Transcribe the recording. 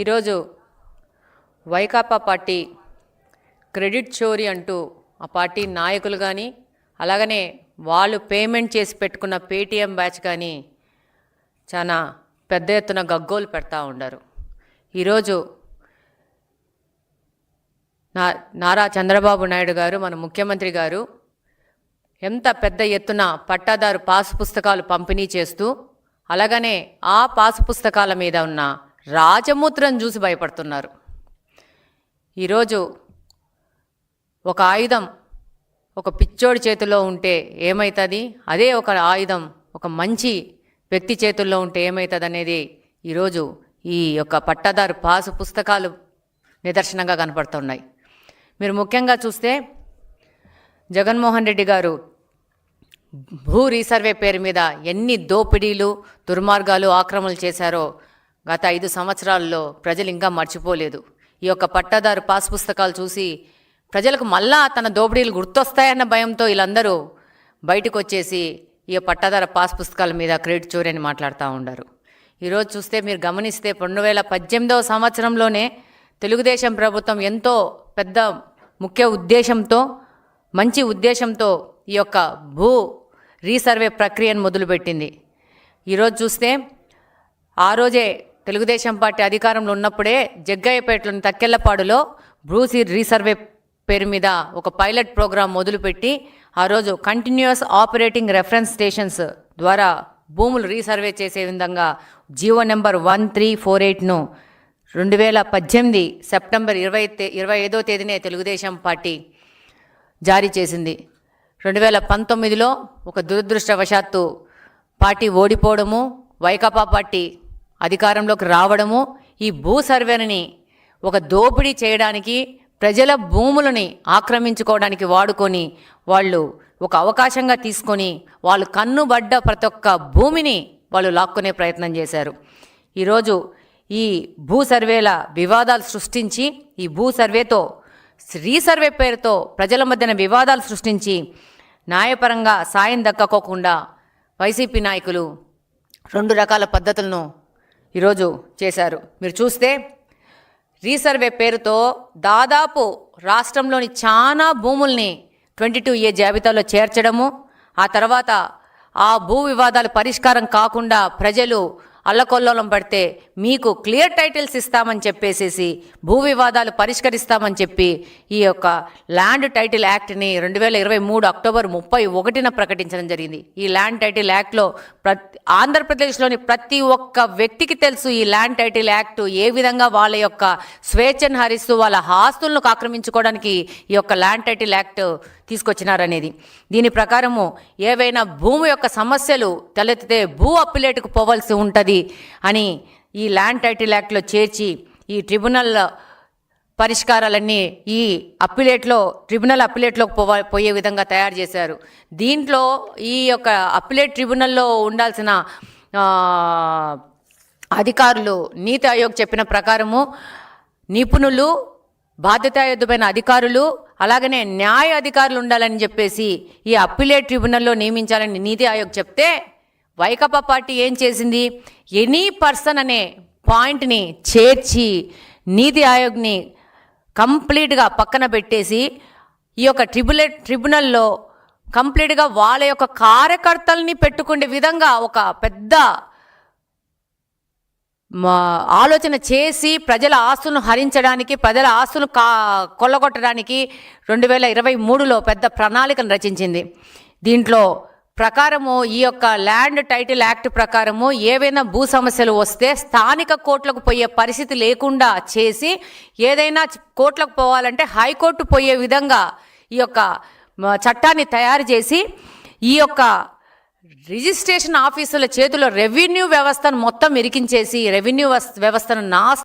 ఈరోజు Vaikapa party credit చోరీ అంటూ ఆ పార్టీ నాయకులు కానీ అలాగనే వాళ్ళు పేమెంట్ చేసి పెట్టుకున్న పేటీఎం బ్యాచ్ కానీ చాలా పెద్ద ఎత్తున గగ్గోలు పెడతా ఉండారు. ఈరోజు నా నారా చంద్రబాబు నాయుడు గారు మన ముఖ్యమంత్రి గారు ఎంత పెద్ద ఎత్తున పట్టాదారు పాసు పుస్తకాలు పంపిణీ చేస్తూ అలాగనే ఆ పాసు పుస్తకాల మీద ఉన్న రాజముద్రను చూసి భయపడుతున్నారు. ఈరోజు ఒక ఆయుధం ఒక పిచ్చోడి చేతిలో ఉంటే ఏమవుతుంది అదే ఒక ఆయుధం ఒక మంచి వ్యక్తి చేతుల్లో ఉంటే ఏమవుతుంది అనేది ఈరోజు ఈ యొక్క పట్టాదారు పాసు పుస్తకాలు నిదర్శనంగా కనపడుతున్నాయి. మీరు ముఖ్యంగా చూస్తే జగన్మోహన్ రెడ్డి గారు భూ రీసర్వే పేరు మీద ఎన్ని దోపిడీలు దుర్మార్గాలు ఆక్రమణలు చేశారో గత ఐదు సంవత్సరాల్లో ప్రజలు ఇంకా మర్చిపోలేదు. ఈ యొక్క పట్టాదారు పాస్ పుస్తకాలు చూసి ప్రజలకు మళ్ళా తన దోపిడీలు గుర్తొస్తాయన్న భయంతో వీళ్ళందరూ బయటకు వచ్చేసి ఈ పట్టాదార పాస్ పుస్తకాల మీద క్రెడిట్ చోరీ అని మాట్లాడుతూ ఉండారు. ఈరోజు చూస్తే మీరు గమనిస్తే రెండు వేల పద్దెనిమిదవ సంవత్సరంలోనే తెలుగుదేశం ప్రభుత్వం ఎంతో పెద్ద ముఖ్య ఉద్దేశంతో మంచి ఉద్దేశంతో ఈ యొక్క భూ రీసర్వే ప్రక్రియను మొదలుపెట్టింది. ఈరోజు చూస్తే ఆ రోజే తెలుగుదేశం పార్టీ అధికారంలో ఉన్నప్పుడే జగ్గయ్యపేటలోని తక్కెళ్ళపాడులో బ్రూసీ రీసర్వే పేరు మీద ఒక పైలట్ ప్రోగ్రాం మొదలుపెట్టి ఆ రోజు కంటిన్యూస్ ఆపరేటింగ్ రెఫరెన్స్ స్టేషన్స్ ద్వారా భూములు రీసర్వే చేసే విధంగా GO number one three four ఎయిట్ను రెండు వేల పద్దెనిమిది సెప్టెంబర్ ఇరవై ఇరవై ఐదో తేదీనే తెలుగుదేశం పార్టీ జారీ చేసింది. రెండు వేల పంతొమ్మిదిలో ఒక దురదృష్టవశాత్తు పార్టీ ఓడిపోవడము వైకాపా పార్టీ అధికారంలోకి రావడము ఈ భూ సర్వేని ఒక దోపిడీ చేయడానికి ప్రజల భూములని ఆక్రమించుకోవడానికి వాడుకొని వాళ్ళు ఒక అవకాశంగా తీసుకొని వాళ్ళు కన్నుబడ్డ ప్రతి ఒక్క భూమిని వాళ్ళు లాక్కునే ప్రయత్నం చేశారు. ఈరోజు ఈ భూ సర్వేల వివాదాలు సృష్టించి ఈ భూ సర్వేతో రీసర్వే పేరుతో ప్రజల మధ్యన వివాదాలు సృష్టించి న్యాయపరంగా సాయం దక్కకోకుండా వైసీపీ నాయకులు రెండు రకాల పద్ధతులను ఈరోజు చేశారు. మీరు చూస్తే రీసర్వే పేరుతో దాదాపు రాష్ట్రంలోని చాలా భూముల్ని ట్వంటీ టూ ఏ జాబితాలో చేర్చడము ఆ తర్వాత ఆ భూ వివాదాలు పరిష్కారం కాకుండా ప్రజలు అల్లకొల్లోలం పడితే మీకు క్లియర్ టైటిల్స్ ఇస్తామని చెప్పేసేసి భూ వివాదాలు పరిష్కరిస్తామని చెప్పి ఈ యొక్క ల్యాండ్ టైటిల్ యాక్ట్ని రెండు వేల ఇరవై మూడు అక్టోబర్ ముప్పై ఒకటిన ప్రకటించడం జరిగింది. ఈ ల్యాండ్ టైటిల్ యాక్ట్లో ప్రతి ఆంధ్రప్రదేశ్లోని ప్రతి ఒక్క వ్యక్తికి తెలుసు ఈ ల్యాండ్ టైటిల్ యాక్ట్ ఏ విధంగా వాళ్ళ యొక్క స్వేచ్ఛను హరిస్తూ వాళ్ళ ఆస్తులను ఆక్రమించుకోవడానికి ఈ యొక్క ల్యాండ్ టైటిల్ యాక్ట్ తీసుకొచ్చినారనేది. దీని ప్రకారము ఏవైనా భూమి యొక్క సమస్యలు తలెత్తితే భూ అప్పిలేటుకు పోవలసి ఉంటుంది అని ఈ ల్యాండ్ టైటిల్ యాక్ట్లో చేర్చి ఈ ట్రిబ్యునల్ పరిష్కారాలన్నీ ఈ అప్పిలేట్లో ట్రిబ్యునల్ అప్పిలేట్లోకి పోవ పోయే విధంగా తయారు చేశారు. దీంట్లో ఈ యొక్క అప్పిలేట్ ట్రిబ్యునల్లో ఉండాల్సిన అధికారులు నీతి ఆయోగ్ చెప్పిన ప్రకారము నిపుణులు బాధ్యతాయుతమైన అధికారులు అలాగనే న్యాయ అధికారులు ఉండాలని చెప్పేసి ఈ అప్పిలేట్ ట్రిబ్యునల్లో నియమించాలని నీతి ఆయోగ్ చెప్తే వైకాపా పార్టీ ఏం చేసింది? ఎనీ పర్సన్ అనే పాయింట్ని చేర్చి నీతి ఆయోగ్ని కంప్లీట్గా పక్కన పెట్టేసి ఈ యొక్క ట్రిబ్యులేట్ ట్రిబ్యునల్లో కంప్లీట్గా వాళ్ళ యొక్క కార్యకర్తల్ని పెట్టుకునే విధంగా ఒక పెద్ద ఆలోచన చేసి ప్రజల ఆస్తులను హరించడానికి ప్రజల ఆస్తులు కా కొల్లగొట్టడానికి రెండు వేల ఇరవై మూడులో పెద్ద ప్రణాళికను రచించింది. దీంట్లో ప్రకారము ఈ యొక్క ల్యాండ్ టైటిల్ యాక్ట్ ప్రకారము ఏవైనా భూ సమస్యలు వస్తే స్థానిక కోర్టులకు పోయే పరిస్థితి లేకుండా చేసి ఏదైనా కోర్టులకు పోవాలంటే హైకోర్టు పోయే విధంగా ఈ యొక్క చట్టాన్ని తయారు చేసి ఈ యొక్క రిజిస్ట్రేషన్ ఆఫీసుల చేతిలో రెవెన్యూ వ్యవస్థను మొత్తం ఇరికించేసి రెవెన్యూ వ్యవస్థను నాశ